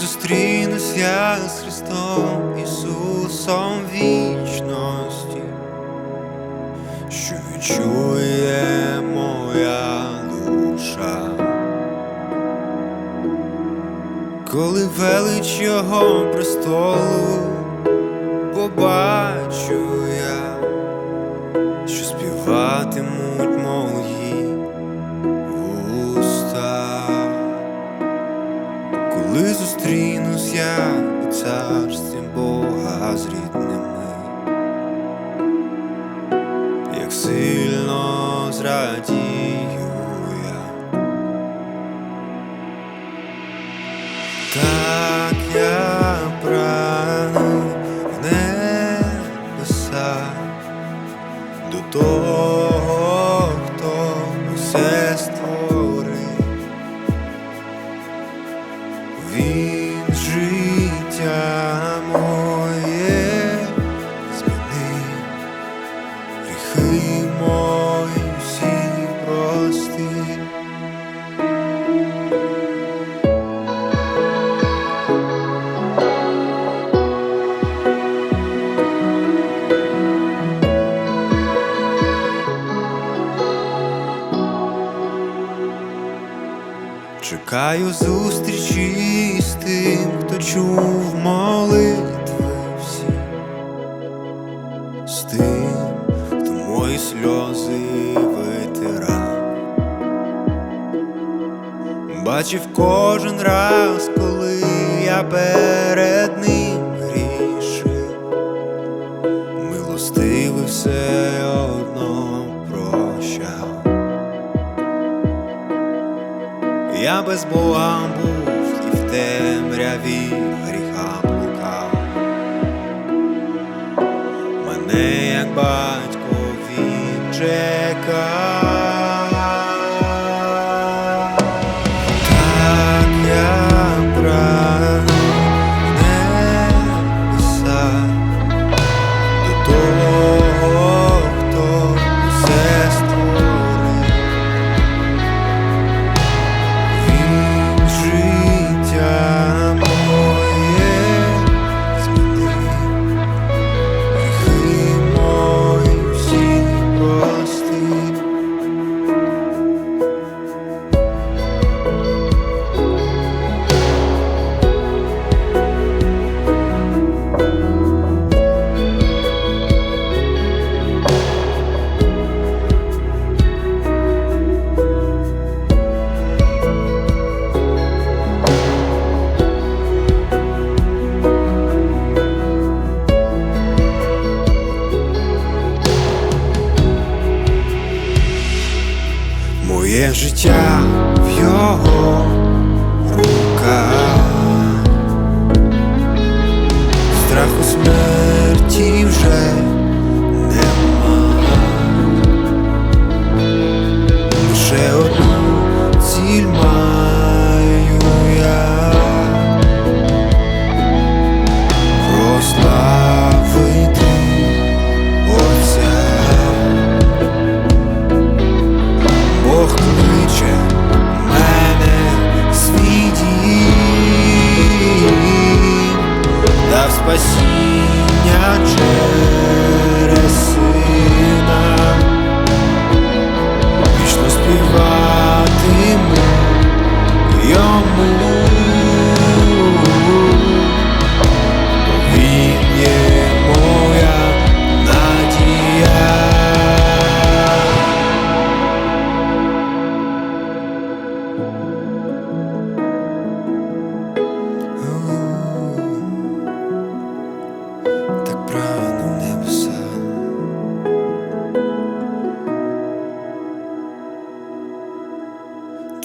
Зустрінусь я з Христом Ісусом вічності, що відчує моя душа, коли велич Його престолу побачу я, що співатимуть Коли зустрінусь я у царстві Бога з рідними, як сильно зрадію я, так я Чекаю зустрічі з тим, хто чув молитви всі, з тим, хто мої сльози витирав. Бачив кожен раз, коли я перед ним без Бога був і в темряві гріха блукав. Мене, як батько, він чекав. Моє життя в його руках, страху смерті вже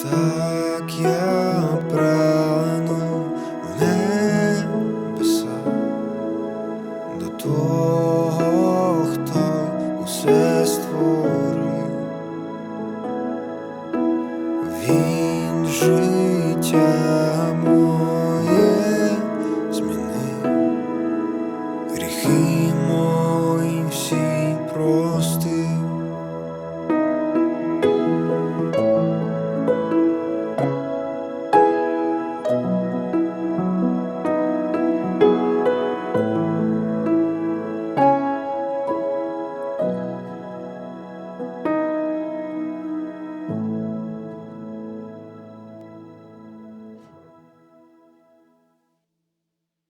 Так я прагну небеса до того, хто усе створив. Він життя